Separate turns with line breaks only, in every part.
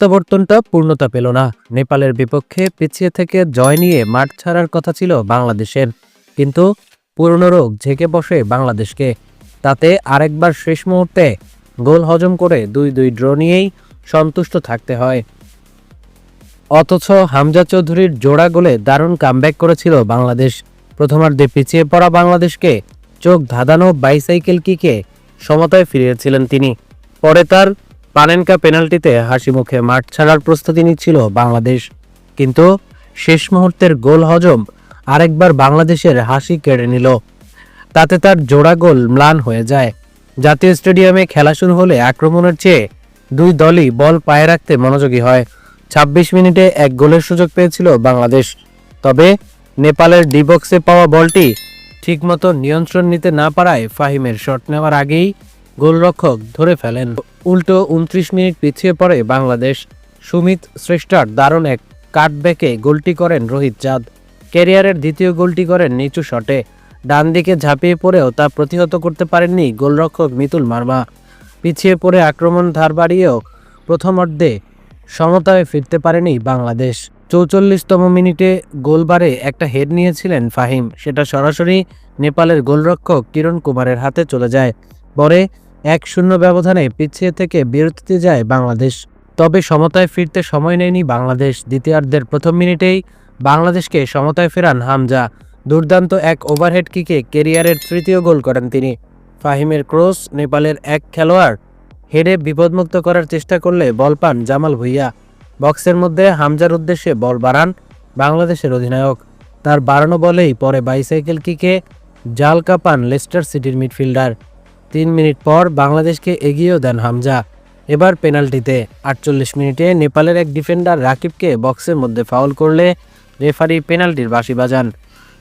প্রত্যাবর্তনটা পূর্ণতা পেল না। নেপালের বিপক্ষে পিছিয়ে থেকে জয় নিয়ে মাঠ ছাড়ার কথা ছিল বাংলাদেশের। কিন্তু পুরনো রোগ ঝেঁকে বসে বাংলাদেশকে। তাতে আরেকবার শেষ মুহূর্তে গোল হজম করে দুই দুই ড্র নিয়েই সন্তুষ্ট থাকতে হয়। অথচ হামজা চৌধুরীর জোড়া গোলে দারুণ কামব্যাক করেছিল বাংলাদেশ। প্রথমার্ধে পিছিয়ে পড়া বাংলাদেশকে চোখ ধাঁধানো বাইসাইকেল কিকে সমতায় ফিরিয়েছিলেন তিনি। পরে তার পানেনকা পেনাল্টিতে হাসি মুখে মাঠ ছাড়ার প্রস্তুতি নিচ্ছিল বাংলাদেশ। কিন্তু শেষ মুহূর্তের গোল হজম আরেকবার বাংলাদেশের হাসি কেড়ে নিল। তাতে তার জোড়া গোল ম্লান হয়ে যায়। জাতীয় স্টেডিয়ামে খেলা শুরু হলে আক্রমণের চেয়ে দুই দলই বল পায়ে রাখতে মনোযোগী হয়। ২৬ মিনিটে এক গোলের সুযোগ পেয়েছিল বাংলাদেশ। তবে নেপালের ডিবক্সে পাওয়া বলটি ঠিকমতো নিয়ন্ত্রণ নিতে না পারায় ফাহিমের শট নেওয়ার আগেই গোলরক্ষক ধরে ফেলেন। উল্টো উনত্রিশ মিনিট পিছিয়ে পড়ে বাংলাদেশ। সুমিত শ্রেষ্ঠার দারুণ এক কাটব্যাকে গোলটি করেন রোহিত চাঁদ ক্যারিয়ারের দ্বিতীয় গোলটি করেন নিচু শটে। ডান দিকে ঝাঁপিয়ে পড়েও তা প্রতিহত করতে পারেননি গোলরক্ষক মিতুল মার্মা। পিছিয়ে পড়ে আক্রমণ ধার বাড়িয়েও প্রথমার্ধে সমতায় ফিরতে পারেনি বাংলাদেশ। চৌচল্লিশতম মিনিটে গোলবারে একটা হেড নিয়েছিলেন ফাহিম। সেটা সরাসরি নেপালের গোলরক্ষক কিরণ কুমারের হাতে চলে যায়। পরে এক শূন্য ব্যবধানে পিছিয়ে থেকে বিরতিতে যায় বাংলাদেশ। তবে সমতায় ফিরতে সময় নেয়নি বাংলাদেশ। দ্বিতীয়ার্ধের প্রথম মিনিটেই বাংলাদেশকে সমতায় ফেরান হামজা। দুর্দান্ত এক ওভারহেড কিকে কেরিয়ারের তৃতীয় গোল করেন তিনি। ফাহিমের ক্রস নেপালের এক খেলোয়াড় হেডে বিপদমুক্ত করার চেষ্টা করলে বল পান জামাল ভুইয়া। বক্সের মধ্যে হামজার উদ্দেশ্যে বল বাড়ান বাংলাদেশের অধিনায়ক। তার বাড়ানো বলেই পরে বাইসাইকেল কিকে জাল কাপান লেস্টার সিটির মিডফিল্ডার। তিন মিনিট পর বাংলাদেশকে এগিয়েও দেন হামজা। এবার পেনাল্টিতে আটচল্লিশ মিনিটে নেপালের এক ডিফেন্ডার রাকিবকে বক্সের মধ্যে ফাউল করলে রেফারি পেনাল্টির বাঁশি বাজান।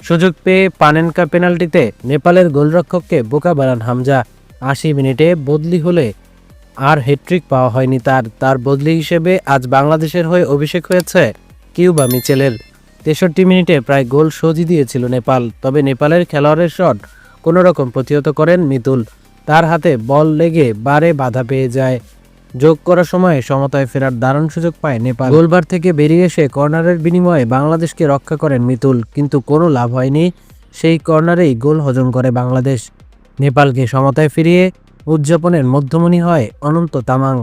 সুযোগ পেয়ে পানেনকা পেনাল্টিতে নেপালের গোলরক্ষককে বোকা বানান হামজা। আশি মিনিটে বদলি হলে আর হ্যাট্রিক পাওয়া হয়নি তার। তার বদলি হিসেবে আজ বাংলাদেশের হয়ে অভিষেক হয়েছে কিউবা মিচেলের। তেষট্টি মিনিটে প্রায় গোল সজি দিয়েছিল নেপাল, তবে নেপালের খেলোয়াড়ের শট কোনোরকম প্রতিহত করেন মিতুল। তার হাতে বল লেগে বারে বাধা পেয়ে যায়। যোগ করার সময় সমতায় ফেরার দারুণ সুযোগ পায় নেপাল। গোলবার থেকে বেরিয়ে এসে কর্নারের বিনিময়ে বাংলাদেশকে রক্ষা করেন মিতুল, কিন্তু কোনো লাভ হয়নি। সেই কর্নারেই গোল হজম করে বাংলাদেশ। নেপালকে সমতায় ফিরিয়ে উদযাপনের মধ্যমণি হয় অনন্ত তামাং।